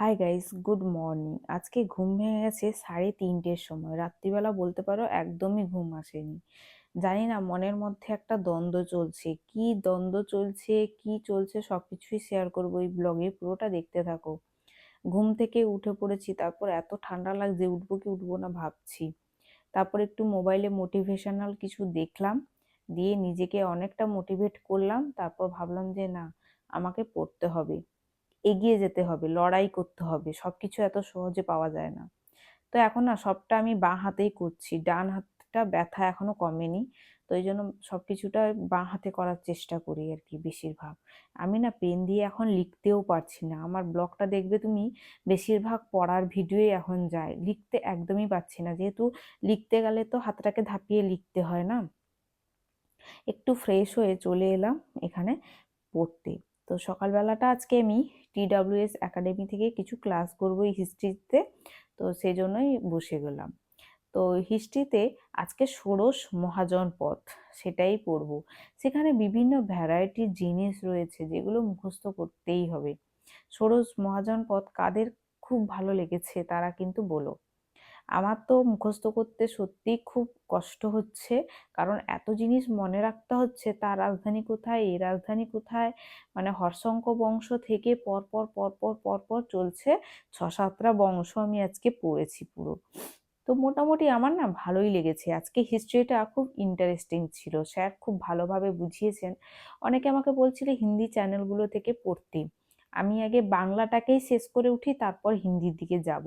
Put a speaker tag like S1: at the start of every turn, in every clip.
S1: Hi guys good morning আজকে ঘুম ভেঙে গেছে সাড়ে তিনটের সময়। রাত্রিবেলা বলতে পারো একদমই ঘুম আসেনি। জানি না, মনের মধ্যে একটা দ্বন্দ্ব চলছে। কি দ্বন্দ্ব চলছে, কি চলছে সব কিছুই শেয়ার করব এই ব্লগে পুরোটা দেখতে থাকো। ঘুম থেকে উঠে পড়েছি, তারপর এত ঠান্ডা লাগছে, উঠবো কি উঠবো না ভাবছি। তারপর একটু মোবাইলে মোটিভেশনাল কিছু দেখলাম, দিয়ে নিজেকে অনেকটা মোটিভেট করলাম, তারপর ভাবলাম যে না, আমাকে পড়তে হবে। এগিয়ে যেতে হবে, লড়াই করতে হবে সব কিছু এত সহজে পাওয়া যায় না। তো এখন না সবটা আমি বাঁ হাতেই করছি, ডান হাতটা ব্যথা এখনও কমেনি, তো এই জন্য সব কিছুটা বাঁ হাতে করার চেষ্টা করি আর কি বেশিরভাগ। আমি না পেন দিয়ে এখন লিখতেও পারছি না, আমার ব্লগটা দেখবে তুমি বেশিরভাগ পড়ার ভিডিওই এখন যায়, লিখতে একদমই পারছি না, যেহেতু লিখতে গেলে তো হাতটাকে ধাপিয়ে লিখতে হয় না। একটু ফ্রেশ হয়ে চলে এলাম এখানে পড়তে। তো সকালবেলাটা আজকে আমি টিডাব্লিউএস একাডেমি থেকে কিছু ক্লাস করব এই হিস্ট্রিতে। তো সেই জন্যই বসে গেলাম। তো হিস্ট্রিতে আজকে ষোড়শ মহাজন পথ, সেটাই পড়ব। সেখানে বিভিন্ন ভ্যারাইটির জিনিস রয়েছে, যেগুলো মুখস্থ করতেই হবে। ষোড়শ মহাজন পথ কাদের খুব ভালো লেগেছে তারা কিন্তু বলো। আমার তো মুখস্থ করতে সত্যিই খুব কষ্ট হচ্ছে। কারণ এত জিনিস মনে রাখতে হচ্ছে, তার রাজধানী কোথায়, এই রাজধানী কোথায়? মানে হর্ষঙ্ক বংশ থেকে পরপর পরপর পরপর চলছে। ছ সাতটা বংশ আমি আজকে পড়েছি পুরো। তো মোটামুটি আমার না ভালোই লেগেছে। আজকে হিস্ট্রিটা খুব ইন্টারেস্টিং ছিল। স্যার খুব ভালোভাবে বুঝিয়েছেন। অনেকে আমাকে বলছিল, হিন্দি চ্যানেলগুলো থেকে পড়তে। আমি আগে বাংলাটাকেই শেষ করে উঠি, তারপর হিন্দির দিকে যাব।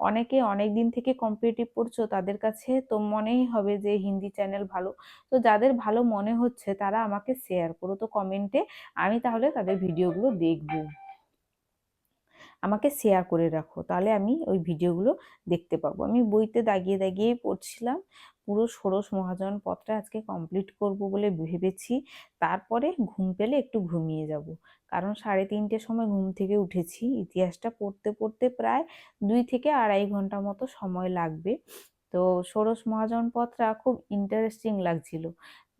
S1: অনেকে অনেক দিন থেকে কম্পিটিটিভ পড়ছো, তাদের কাছে তো মনেই হবে যে হিন্দি চ্যানেল ভালো। তো যাদের ভালো মনে হচ্ছে, তারা আমাকে শেয়ার করো। তো কমেন্টে আমি তাহলে তাদের ভিডিওগুলো দেখব। আমাকে শেয়ার করে রাখো, তাহলে আমি ওই ভিডিওগুলো দেখতে পাবো। আমি বইতে দাগিয়ে দাগিয়েই পড়ছিলাম। পুরো ষোড়শ মহাজন পথটা আজকে কমপ্লিট করব বলে ভেবেছি। তারপরে ঘুম পেলে একটু ঘুমিয়ে যাব। কারণ সাড়ে তিনটের সময় ঘুম থেকে উঠেছি। ইতিহাসটা পড়তে পড়তে প্রায় দুই থেকে আড়াই ঘণ্টা মতো সময় লাগবে। তো ষোড়শ মহাজন পথটা খুব ইন্টারেস্টিং লাগছিল।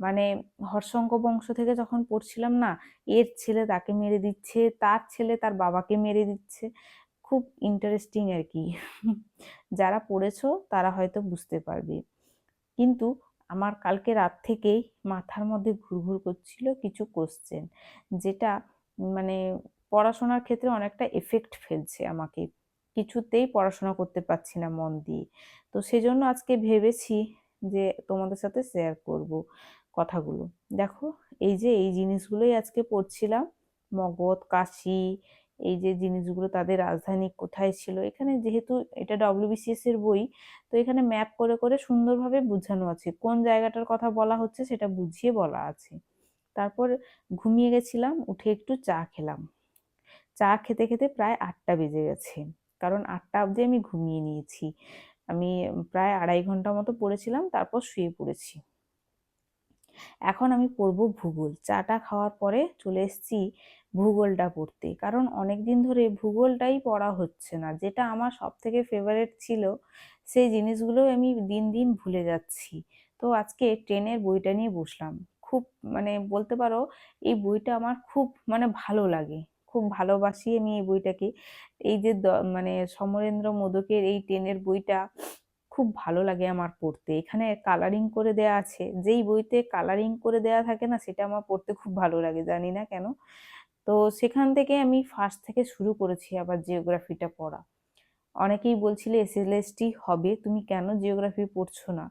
S1: মানে হর্ষঙ্ক বংশ থেকে যখন পড়ছিলাম না, এর ছেলে তাকে মেরে দিচ্ছে, তার ছেলে তার বাবাকে মেরে দিচ্ছে। খুব ইন্টারেস্টিং আর কি। যারা পড়েছো তারা হয়তো বুঝতে পারবে। কিন্তু আমার কালকে রাত থেকেই মাথার মধ্যে ঘুরঘুর করছিল কিছু কোশ্চেন যেটা মানে পড়াশোনার ক্ষেত্রে অনেকটা এফেক্ট ফেলছে আমাকে। কিছুতেই পড়াশোনা করতে পারছি না মন দিয়ে। তো সেজন্য আজকে ভেবেছি যে তোমাদের সাথে শেয়ার করব কথাগুলো। দেখো, এই যে এই জিনিসগুলোই আজকে পড়ছিলাম মগধ কাশি এই যে জিনিসগুলো তাদের রাজধানী কোথায় ছিল, এখানে যেহেতু এটা ডব্লিউবিসিএস এর বই, তো এখানে ম্যাপ করে করে সুন্দরভাবে বোঝানো আছে। কোন জায়গাটার কথা বলা হচ্ছে সেটা বুঝিয়ে বলা আছে। তারপর ঘুমিয়ে গেছিলাম, উঠে একটু চা খেলাম। চা খেতে খেতে প্রায় আটটা বেজে গেছে, কারণ আটটা অবধি আমি ঘুমিয়ে নিয়েছি। আমি প্রায় আড়াই ঘণ্টা মতো পড়েছিলাম, তারপর শুয়ে পড়েছি। এখন আমি পড়ব ভূগোল। চাটা খাওয়ার পরে চলে এসেছি ভূগোলটা পড়তে। কারণ অনেক দিন ধরে ভূগোলটাই পড়া হচ্ছে না। যেটা আমার সব থেকে ফেভারেট ছিল, সেই জিনিসগুলো আমি দিন দিন ভুলে যাচ্ছি। তো আজকে ট্রেনের বইটা নিয়ে বসলাম। খুব মানে বলতে পারো, এই বইটা আমার খুব মানে ভালো লাগে। খুব ভালোবাসি আমি এই বইটাকে। এই যে মানে সমরেন্দ্র মোদকের এই ট্রেনের বইটা খুব ভালো লাগে আমার পড়তে। এখানে কালারিং করে দেয়া আছে। যেই বইতে কালারিং করে দেয়া থাকে না, সেটা আমার পড়তে খুব ভালো লাগে, জানি না কেন। তো সেখান থেকে আমি ফার্স্ট থেকে শুরু করেছি আবার জিওগ্রাফিটা পড়া। অনেকেই বলছিলে এসএলএসটি হবে, তুমি কেন জিওগ্রাফি পড়ছো না?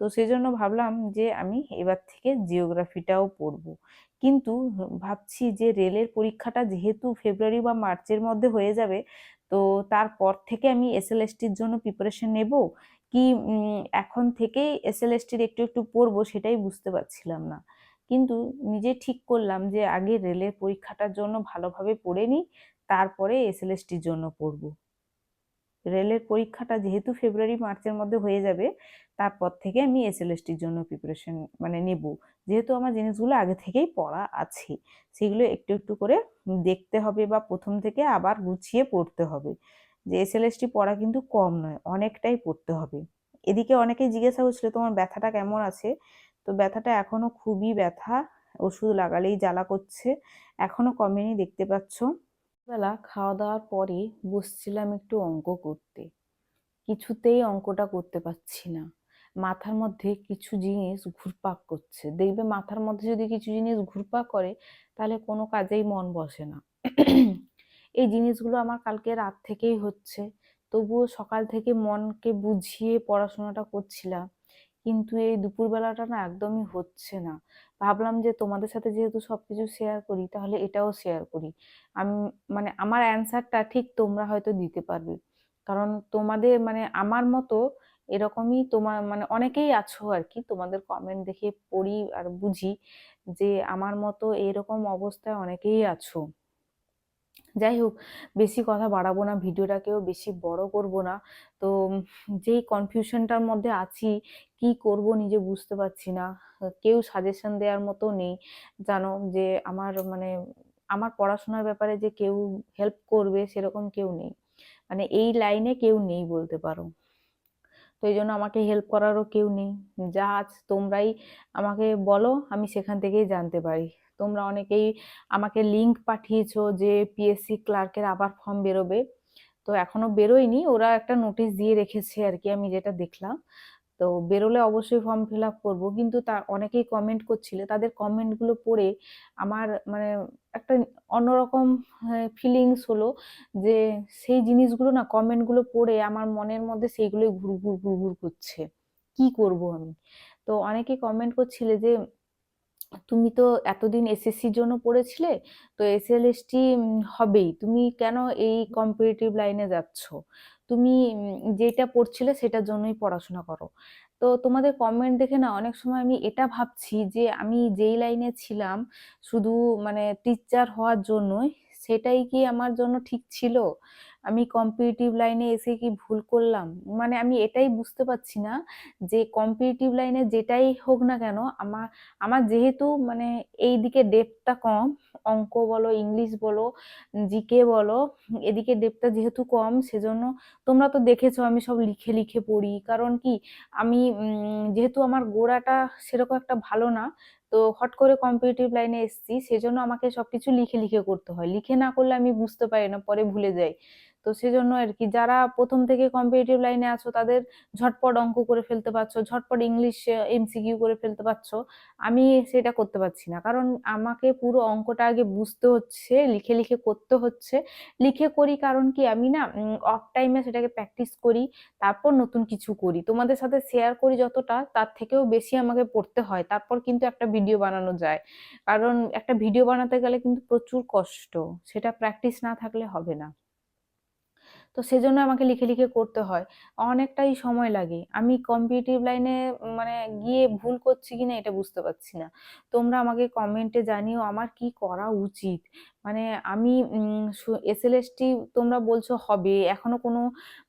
S1: তো সেজন্য ভাবলাম যে আমি এবার থেকে জিওগ্রাফিটাও পড়ব। কিন্তু ভাবছি যে রেলের পরীক্ষাটা যেহেতু ফেব্রুয়ারি বা মার্চের মধ্যে হয়ে যাবে, তো তারপর থেকে আমি এসএলএসটির জন্য প্রিপারেশন নেব। কি এখন থেকেই এসএলএসটির একটু একটু পড়ব সেটাই বুঝতে পারছিলাম না। কিন্তু নিজে ঠিক করলাম যে আগে রেলের পরীক্ষাটার জন্য ভালোভাবে পড়ে নিই, তারপরে এসএলএসটির জন্য পড়ব। রেলের পরীক্ষাটা যেহেতু ফেব্রুয়ারি মার্চের মধ্যে হয়ে যাবে, তারপর থেকে আমি এসএলএসটির জন্য প্রিপারেশন মানে নেব। যেহেতু আমার জিনিসগুলো আগে থেকেই পড়া আছে, সেগুলো একটু একটু করে দেখতে হবে বা প্রথম থেকে আবার গুছিয়ে পড়তে হবে। যে এসএলএসটি পড়া কিন্তু কম নয়, অনেকটাই পড়তে হবে। এদিকে অনেকেই জিজ্ঞাসা করছিল, তোমার ব্যথাটা কেমন আছে? তো ব্যথাটা এখনও খুবই ব্যথা, ওষুধ লাগালেই জ্বালা করছে, এখনও কমেনি, দেখতে পাচ্ছ। বেলা খাওয়া দাওয়ার পরে বসছিলাম একটু অঙ্ক করতে। কিছুতেই অঙ্কটা করতে পারছি না। মাথার মধ্যে কিছু জিনিস ঘুরপাক করছে। দেখবে মাথার মধ্যে যদি কিছু জিনিস ঘুরপাক করে, তাহলে কোনো কাজেই মন বসে না। এই জিনিসগুলো আমার কালকে রাত থেকেই হচ্ছে। তবুও সকাল থেকে মনকে বুঝিয়ে পড়াশোনাটা করছিলাম। কিন্তু এই দুপুরবেলাটা না একদমই হচ্ছে না। ভাবলাম যে তোমাদের সাথে যেহেতু সবকিছু শেয়ার করি, তাহলে এটাও শেয়ার করি। আমি মানে আমার অ্যান্সারটা ঠিক তোমরা হয়তো দিতে পারবে। কারণ তোমাদের মানে আমার মতো এরকমই তোমার মানে অনেকেই আছো আর কি তোমাদের কমেন্ট দেখে পড়ি আর বুঝি যে আমার মতো এরকম অবস্থায় অনেকেই আছো। যাই হোক, বেশি কথা বাড়াবো না, ভিডিওটাকেও বেশি বড় করব না। তো যেই কনফিউশনটার মধ্যে আছি, কি করব নিজে বুঝতে পারছি না। কেউ সাজেশন দেওয়ার মতো নেই। জানো যে আমার মানে আমার পড়াশোনার ব্যাপারে যে কেউ হেল্প করবে সেরকম কেউ নেই। মানে এই লাইনে কেউ নেই বলতে পারো। তো এই জন্য আমাকে হেল্প করারও কেউ নেই। যা আজ তোমরাই আমাকে বলো, আমি সেখান থেকেই জানতে পারি। তোমরা অনেকেই আমাকে লিংক পাঠিয়েছো যে পিএসসি ক্লার্কের আবার ফর্ম বেরোবে। তো এখনও বেরোয়নি, ওরা একটা নোটিশ দিয়ে রেখেছে আর কি, আমি যেটা দেখলাম। তো বেরোলে অবশ্যই ফর্ম ফিল আপ করব। কিন্তু তা, অনেকেই কমেন্ট করছিল, তাদের কমেন্টগুলো পড়ে আমার মানে একটা অন্যরকম ফিলিংস হলো যে সেই জিনিসগুলো না কমেন্টগুলো পড়ে আমার মনের মধ্যে সেইগুলোই ঘুর ঘুর ঘুর ঘুর করছে। কি করব আমি? তো অনেকে কমেন্ট করছিলে যে তুমি তো এতদিন এসএসসির জন্য পড়েছিলে, তো এসএলএসটি হবেই। তুমি কেন এই কম্পিটিটিভ লাইনে যাচ্ছ? তুমি যেটা পড়ছিলে সেটার জন্যই পড়াশোনা করো। তো তোমাদের কমেন্ট দেখে না অনেক সময় আমি এটা ভাবছি যে আমি যেই লাইনে ছিলাম, শুধু মানে টিচার হওয়ার জন্যই, সেটাই কি আমার জন্য ঠিক ছিল? আমি কম্পিটিটিভ লাইনে এসে কি ভুল করলাম? মানে আমি এটাই বুঝতে পারছি না যে কম্পিটিটিভ লাইনে যেটাই হোক না কেন আমার আমার যেহেতু মানে এই দিকে ডেপটা কম, অঙ্ক বলো ইংলিশ বলো জিকে বলো, এদিকে ডেপটা যেহেতু কম, সেজন্য তোমরা তো দেখেছ আমি সব লিখে লিখে পড়ি। কারণ কি, আমি যেহেতু আমার গোড়াটা সেরকম একটা ভালো না, তো হট করে কম্পিটিটিভ লাইনে এসেছি, সেজন্য আমাকে সবকিছু লিখে লিখে করতে হয়। লিখে না করলে আমি বুঝতে পারি না, পরে ভুলে যাই। তো সেজন্য আর কি যারা প্রথম থেকে কম্পিটিটিভ লাইনে আছো, তাদের ঝটপট অঙ্ক করে ফেলতে পারছ, ঝটপট ইংলিশ এমসিকিউ করে ফেলতে পারছ। আমি সেটা করতে পারছি না। কারণ আমাকে পুরো অঙ্কটা আগে বুঝতে হচ্ছে, লিখে লিখে করতে হচ্ছে। লিখে করি কারণ কি, আমি না অফ টাইমে সেটাকে প্র্যাকটিস করি, তারপর নতুন কিছু করি। তোমাদের সাথে শেয়ার করি যতটা, তার থেকেও বেশি আমাকে পড়তে হয়। তারপর কিন্তু একটা ভিডিও বানানো যায়। কারণ একটা ভিডিও বানাতে গেলে কিন্তু প্রচুর কষ্ট। সেটা প্র্যাকটিস না থাকলে হবে না। তো সেজন্য আমাকে লিখে লিখে করতে হয়। অনেকটাই সময় লাগে। আমি কম্পিটিটিভ লাইনে মানে গিয়ে ভুল করছি কিনা এটা বুঝতে পারছি না। তোমরা আমাকে কমেন্টে জানিও আমার কি করা উচিত। মানে আমি এসএলএসটি তোমরা বলছো হবে, এখনও কোনো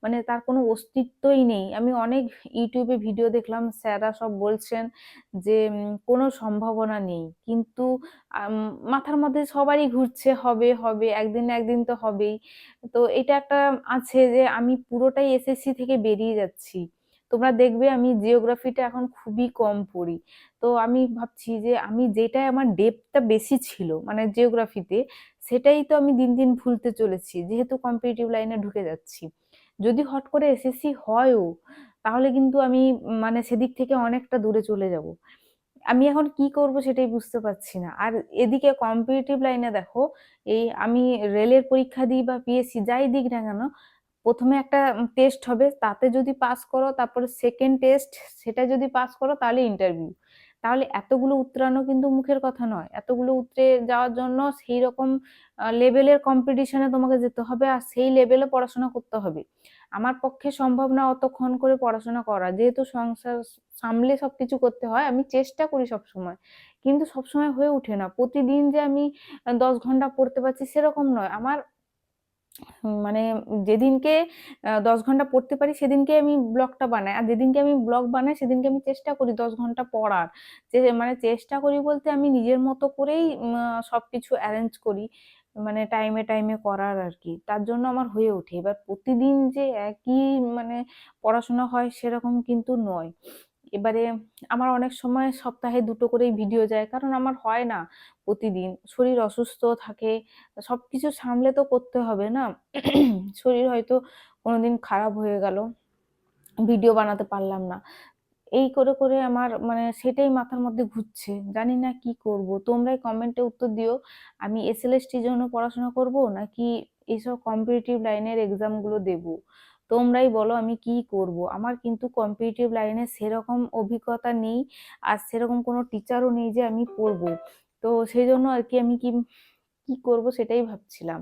S1: মানে তার কোনো অস্তিত্বই নেই। আমি অনেক ইউটিউবে ভিডিও দেখলাম, স্যাররা সব বলছেন যে কোনো সম্ভাবনা নেই। কিন্তু মাথার মধ্যে সবারই ঘুরছে, হবে হবে, একদিন না একদিন তো হবেই। তো এটা একটা আছে যে, আমি পুরোটাই এসএসসি থেকে বেরিয়ে যাচ্ছি। তোমরা দেখবে আমি জিওগ্রাফিটা এখন খুবই কম পড়ি। তো আমি ভাবছি যে আমি যেটাই আমার ডেপটা বেশি ছিল মানে জিওগ্রাফিতে সেটাই তো আমি দিন দিন ভুলতে চলেছি, যেহেতু কম্পিটিটিভ লাইনে ঢুকে যাচ্ছি। যদি হট করে এসএসসি হয়ও, তাহলে কিন্তু আমি মানে সেদিক থেকে অনেকটা দূরে চলে যাব। আমি এখন কি করব সেটাই বুঝতে পারছি না। আর এদিকে কম্পিটিটিভ লাইনে দেখো, এই আমি রেলের পরীক্ষা দিই বা পিএসসি যাই দিক না কেন প্রথমে একটা টেস্ট হবে, তাতে যদি পাস করো, তারপরে সেকেন্ড টেস্ট সেটা যদি পাস করো, তাহলে ইন্টারভিউ তাহলে এতগুলো উত্তরানো কিন্তু মুখের কথা নয়। এতগুলো উতরে যাওয়ার জন্য সেই রকম লেভেলের কম্পিটিশনে তোমাকে যেতে হবে আর সেই লেভেলে পড়াশোনা করতে হবে। আমার পক্ষে সম্ভব না অতক্ষণ করে পড়াশোনা করা। যেহেতু সংসার সামলে সবকিছু করতে হয়, আমি চেষ্টা করি সব সময় কিন্তু সবসময় হয়ে ওঠে না। প্রতিদিন যে আমি দশ ঘণ্টা পড়তে পারছি সেরকম নয়। আমার মানে যেদিনকে দশ ঘণ্টা পড়তে পারি সেদিনকে আমি ব্লগটা বানাই। আর যেদিনকে আমি ব্লগ বানাই সেদিনকে আমি চেষ্টা করি দশ ঘণ্টা পড়ার। যে মানে চেষ্টা করি বলতে আমি নিজের মতো করেই সব কিছু অ্যারেঞ্জ করি মানে টাইমে টাইমে করার আর কি। তার জন্য আমার হয়ে ওঠে। এবার প্রতিদিন যে একই মানে পড়াশোনা হয় সেরকম কিন্তু নয়। এবারে আমার অনেক সময় সপ্তাহে দুটো করেই ভিডিও যায়, কারণ আমার হয় না প্রতিদিন। শরীর অসুস্থ থাকে সব কিছু সামলে তো করতে হবে না? শরীর হয়তো কোনোদিন খারাপ হয়ে গেল ভিডিও বানাতে পারলাম না। এই করে করে আমার মানে সেটাই মাথার মধ্যে ঘুরছে। জানি না কি করব। তোমরাই কমেন্টে উত্তর দিও। আমি এসএলএসটির জন্য পড়াশোনা করব নাকি এইসব কম্পিটিটিভ লাইনের এক্সামগুলো দেব? তোমরাই বলো আমি কি করব? আমার কিন্তু কম্পিটিটিভ লাইনে সেরকম অভিজ্ঞতা নেই আর সেরকম কোনো টিচারও নেই যে আমি পড়ব। তো সেই জন্য আর কি আমি কি কি করব সেটাই ভাবছিলাম।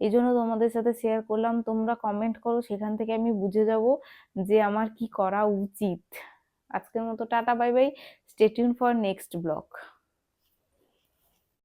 S1: এই জন্য তোমাদের সাথে শেয়ার করলাম। তোমরা কমেন্ট করো, সেখান থেকে আমি বুঝে যাব যে আমার কি করা উচিত। আজকের মতো tata bye bye stay tune for next blog